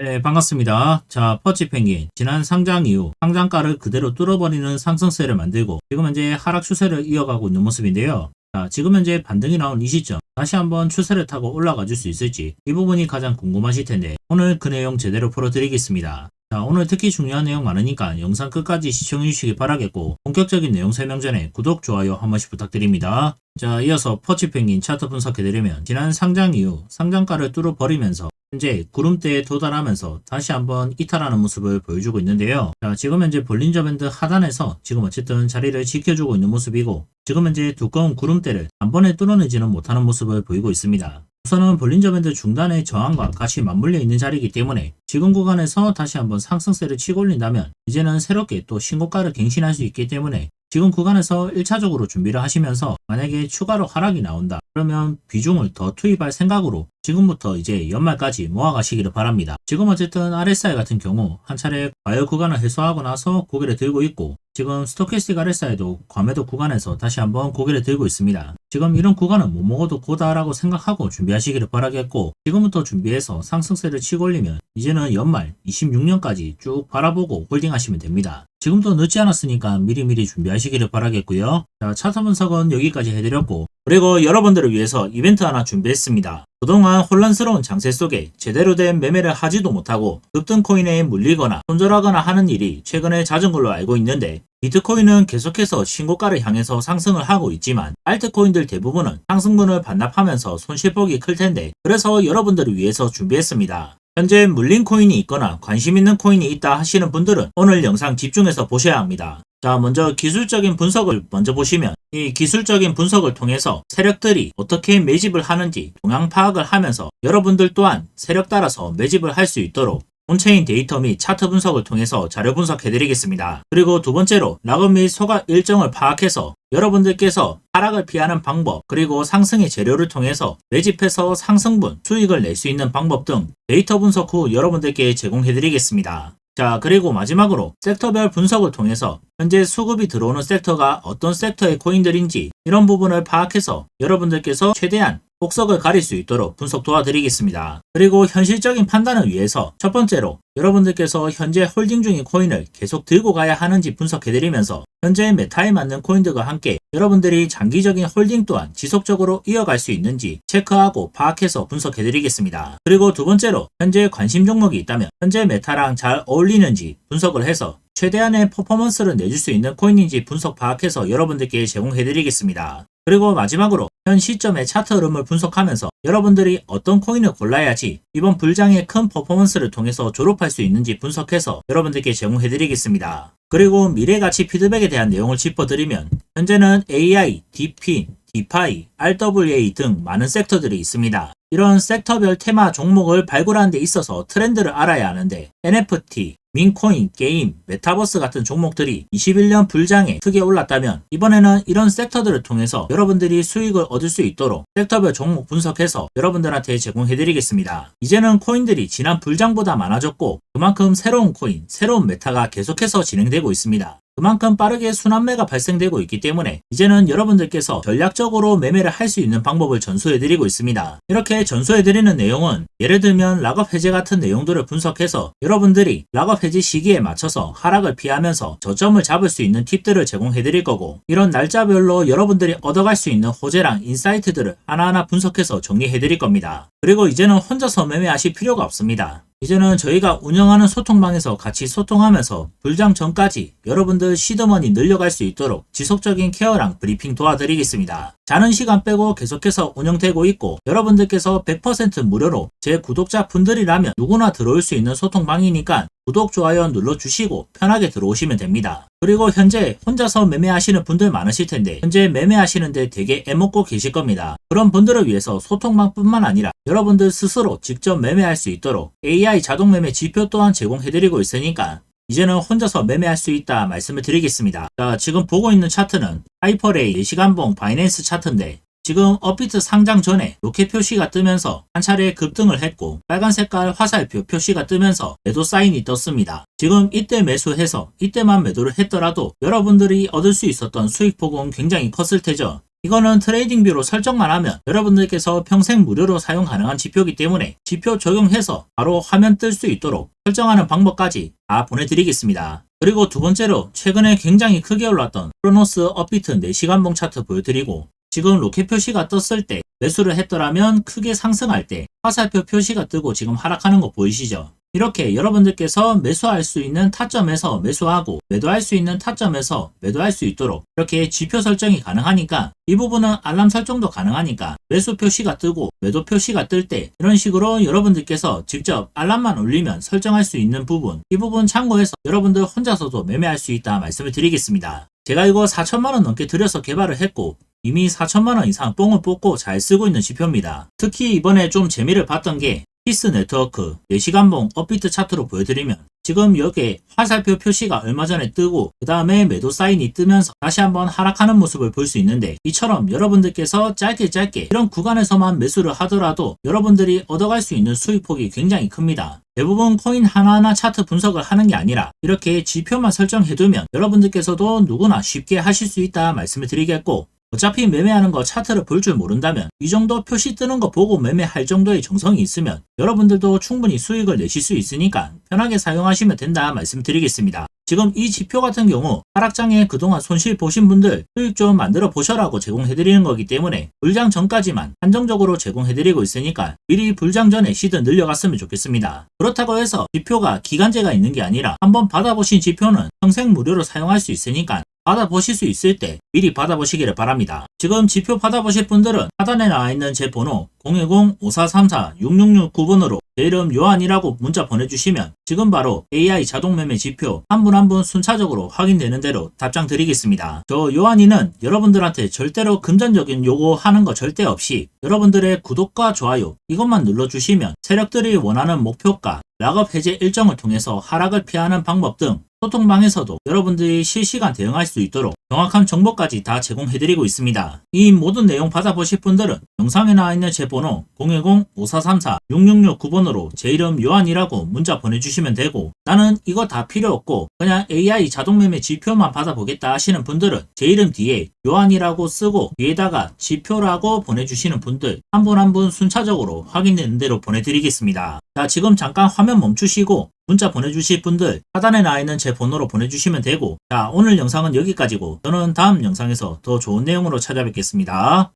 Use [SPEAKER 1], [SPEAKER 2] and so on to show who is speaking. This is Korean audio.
[SPEAKER 1] 네, 반갑습니다. 자, 퍼치 펭귄. 지난 상장 이후 상장가를 그대로 뚫어버리는 상승세를 만들고 지금 현재 하락 추세를 이어가고 있는 모습인데요. 자, 지금 현재 반등이 나온 이 시점 다시 한번 추세를 타고 올라가 줄 수 있을지 이 부분이 가장 궁금하실 텐데 오늘 그 내용 제대로 풀어드리겠습니다. 자, 오늘 특히 중요한 내용 많으니까 영상 끝까지 시청해 주시기 바라겠고 본격적인 내용 설명 전에 구독, 좋아요 한 번씩 부탁드립니다. 자, 이어서 퍼치 펭귄 차트 분석해드리면 지난 상장 이후 상장가를 뚫어버리면서 현재 구름대에 도달하면서 다시 한번 이탈하는 모습을 보여주고 있는데요. 자, 지금 현재 볼린저 밴드 하단에서 지금 어쨌든 자리를 지켜주고 있는 모습이고 지금 현재 두꺼운 구름대를 한 번에 뚫어내지는 못하는 모습을 보이고 있습니다. 우선은 볼린저 밴드 중단의 저항과 같이 맞물려 있는 자리이기 때문에 지금 구간에서 다시 한번 상승세를 치고 올린다면 이제는 새롭게 또 신고가를 갱신할 수 있기 때문에 지금 구간에서 1차적으로 준비를 하시면서 만약에 추가로 하락이 나온다. 그러면 비중을 더 투입할 생각으로 지금부터 이제 연말까지 모아가시기를 바랍니다. 지금 어쨌든 RSI 같은 경우 한 차례 과열 구간을 해소하고 나서 고개를 들고 있고 지금 스토캐스틱 RSI도 과매도 구간에서 다시 한번 고개를 들고 있습니다. 지금 이런 구간은 못 먹어도 고다라고 생각하고 준비하시기를 바라겠고 지금부터 준비해서 상승세를 치고 올리면 이제는 연말 26년까지 쭉 바라보고 홀딩하시면 됩니다. 지금도 늦지 않았으니까 미리미리 준비하시기를 바라겠고요. 자, 차트 분석은 여기까지 해드렸고 그리고 여러분들을 위해서 이벤트 하나 준비했습니다. 그동안 혼란스러운 장세 속에 제대로 된 매매를 하지도 못하고 급등 코인에 물리거나 손절하거나 하는 일이 최근에 잦은 걸로 알고 있는데 비트코인은 계속해서 신고가를 향해서 상승을 하고 있지만 알트코인들 대부분은 상승분을 반납하면서 손실폭이 클 텐데 그래서 여러분들을 위해서 준비했습니다. 현재 물린 코인이 있거나 관심 있는 코인이 있다 하시는 분들은 오늘 영상 집중해서 보셔야 합니다. 자, 먼저 기술적인 분석을 먼저 보시면 이 기술적인 분석을 통해서 세력들이 어떻게 매집을 하는지 동향 파악을 하면서 여러분들 또한 세력 따라서 매집을 할 수 있도록 온체인 데이터 및 차트 분석을 통해서 자료 분석해드리겠습니다. 그리고 두 번째로 락업 및 소각 일정을 파악해서 여러분들께서 하락을 피하는 방법, 그리고 상승의 재료를 통해서 매집해서 상승분, 수익을 낼 수 있는 방법 등 데이터 분석 후 여러분들께 제공해드리겠습니다. 자, 그리고 마지막으로 섹터별 분석을 통해서 현재 수급이 들어오는 섹터가 어떤 섹터의 코인들인지 이런 부분을 파악해서 여러분들께서 최대한 폭석을 가릴 수 있도록 분석 도와드리겠습니다. 그리고 현실적인 판단을 위해서 첫 번째로 여러분들께서 현재 홀딩 중인 코인을 계속 들고 가야 하는지 분석해드리면서 현재 메타에 맞는 코인들과 함께 여러분들이 장기적인 홀딩 또한 지속적으로 이어갈 수 있는지 체크하고 파악해서 분석해드리겠습니다. 그리고 두 번째로 현재 관심 종목이 있다면 현재 메타랑 잘 어울리는지 분석을 해서 최대한의 퍼포먼스를 내줄 수 있는 코인인지 분석 파악해서 여러분들께 제공해드리겠습니다. 그리고 마지막으로 현 시점의 차트 흐름을 분석하면서 여러분들이 어떤 코인을 골라야지 이번 불장의 큰 퍼포먼스를 통해서 졸업할 수 있는지 분석해서 여러분들께 제공해드리겠습니다. 그리고 미래 가치 피드백에 대한 내용을 짚어드리면 현재는 AI, DeFi, DeFi, RWA 등 많은 섹터들이 있습니다. 이런 섹터별 테마 종목을 발굴하는 데 있어서 트렌드를 알아야 하는데 NFT, 민코인, 게임, 메타버스 같은 종목들이 21년 불장에 크게 올랐다면 이번에는 이런 섹터들을 통해서 여러분들이 수익을 얻을 수 있도록 섹터별 종목 분석해서 여러분들한테 제공해드리겠습니다. 이제는 코인들이 지난 불장보다 많아졌고 그만큼 새로운 코인, 새로운 메타가 계속해서 진행되고 있습니다. 그만큼 빠르게 순환매가 발생되고 있기 때문에 이제는 여러분들께서 전략적으로 매매를 할 수 있는 방법을 전수해드리고 있습니다. 이렇게 전수해드리는 내용은 예를 들면 락업 해제 같은 내용들을 분석해서 여러분들이 락업 해제 시기에 맞춰서 하락을 피하면서 저점을 잡을 수 있는 팁들을 제공해드릴 거고 이런 날짜별로 여러분들이 얻어갈 수 있는 호재랑 인사이트들을 하나하나 분석해서 정리해드릴 겁니다. 그리고 이제는 혼자서 매매하실 필요가 없습니다. 이제는 저희가 운영하는 소통방에서 같이 소통하면서 불장 전까지 여러분들 시드머니 늘려갈 수 있도록 지속적인 케어랑 브리핑 도와드리겠습니다. 자는 시간 빼고 계속해서 운영되고 있고 여러분들께서 100% 무료로 제 구독자 분들이라면 누구나 들어올 수 있는 소통방이니까 구독, 좋아요 눌러주시고 편하게 들어오시면 됩니다. 그리고 현재 혼자서 매매하시는 분들 많으실 텐데 현재 매매하시는데 되게 애먹고 계실 겁니다. 그런 분들을 위해서 소통방뿐만 아니라 여러분들 스스로 직접 매매할 수 있도록 AI 자동 매매 지표 또한 제공해드리고 있으니까 이제는 혼자서 매매할 수 있다 말씀을 드리겠습니다. 자, 지금 보고 있는 차트는 하이퍼레이 4시간봉 바이낸스 차트인데 지금 업비트 상장 전에 로켓 표시가 뜨면서 한 차례 급등을 했고 빨간 색깔 화살표 표시가 뜨면서 매도 사인이 떴습니다. 지금 이때 매수해서 이때만 매도를 했더라도 여러분들이 얻을 수 있었던 수익 폭은 굉장히 컸을 테죠. 이거는 트레이딩뷰로 설정만 하면 여러분들께서 평생 무료로 사용 가능한 지표이기 때문에 지표 적용해서 바로 화면 뜰 수 있도록 설정하는 방법까지 다 보내드리겠습니다. 그리고 두 번째로 최근에 굉장히 크게 올랐던 크로노스 업비트 4시간봉 차트 보여드리고 지금 로켓 표시가 떴을 때 매수를 했더라면 크게 상승할 때 화살표 표시가 뜨고 지금 하락하는 거 보이시죠? 이렇게 여러분들께서 매수할 수 있는 타점에서 매수하고 매도할 수 있는 타점에서 매도할 수 있도록 이렇게 지표 설정이 가능하니까 이 부분은 알람 설정도 가능하니까 매수 표시가 뜨고 매도 표시가 뜰 때 이런 식으로 여러분들께서 직접 알람만 울리면 설정할 수 있는 부분 이 부분 참고해서 여러분들 혼자서도 매매할 수 있다 말씀을 드리겠습니다. 제가 이거 4천만원 넘게 들여서 개발을 했고 이미 4천만원 이상 뽕을 뽑고 잘 쓰고 있는 지표입니다. 특히 이번에 좀 재미를 봤던 게 피스 네트워크 4시간봉 업비트 차트로 보여드리면 지금 여기에 화살표 표시가 얼마 전에 뜨고 그 다음에 매도 사인이 뜨면서 다시 한번 하락하는 모습을 볼 수 있는데 이처럼 여러분들께서 짧게 짧게 이런 구간에서만 매수를 하더라도 여러분들이 얻어갈 수 있는 수익폭이 굉장히 큽니다. 대부분 코인 하나하나 차트 분석을 하는 게 아니라 이렇게 지표만 설정해두면 여러분들께서도 누구나 쉽게 하실 수 있다 말씀을 드리겠고 어차피 매매하는 거 차트를 볼 줄 모른다면 이 정도 표시 뜨는 거 보고 매매할 정도의 정성이 있으면 여러분들도 충분히 수익을 내실 수 있으니까 편하게 사용하시면 된다 말씀드리겠습니다. 지금 이 지표 같은 경우 하락장에 그동안 손실 보신 분들 수익 좀 만들어 보셔라고 제공해드리는 거기 때문에 불장 전까지만 한정적으로 제공해드리고 있으니까 미리 불장 전에 시드 늘려갔으면 좋겠습니다. 그렇다고 해서 지표가 기간제가 있는 게 아니라 한번 받아보신 지표는 평생 무료로 사용할 수 있으니까 받아보실 수 있을 때 미리 받아보시기를 바랍니다. 지금 지표 받아보실 분들은 하단에 나와 있는 제 번호 010-5434-6669번으로 제 이름 요한이라고 문자 보내주시면 지금 바로 AI 자동매매 지표 한 분 한 분 순차적으로 확인되는 대로 답장 드리겠습니다. 저 요한이는 여러분들한테 절대로 금전적인 요구 하는 거 절대 없이 여러분들의 구독과 좋아요 이것만 눌러주시면 세력들이 원하는 목표가 락업 해제 일정을 통해서 하락을 피하는 방법 등 소통방에서도 여러분들이 실시간 대응할 수 있도록 정확한 정보까지 다 제공해드리고 있습니다. 이 모든 내용 받아보실 분들은 영상에 나와 있는 제 번호 010-5434-6669번으로 제 이름 요한이라고 문자 보내주시면 되고 나는 이거 다 필요 없고 그냥 AI 자동매매 지표만 받아보겠다 하시는 분들은 제 이름 뒤에 요한이라고 쓰고 뒤에다가 지표라고 보내주시는 분들 한분 한 분 순차적으로 확인되는 대로 보내드리겠습니다. 자 지금 잠깐 화면 멈추시고 문자 보내주실 분들 하단에 나와 있는 제 번호로 보내주시면 되고 자 오늘 영상은 여기까지고 저는 다음 영상에서 더 좋은 내용으로 찾아뵙겠습니다.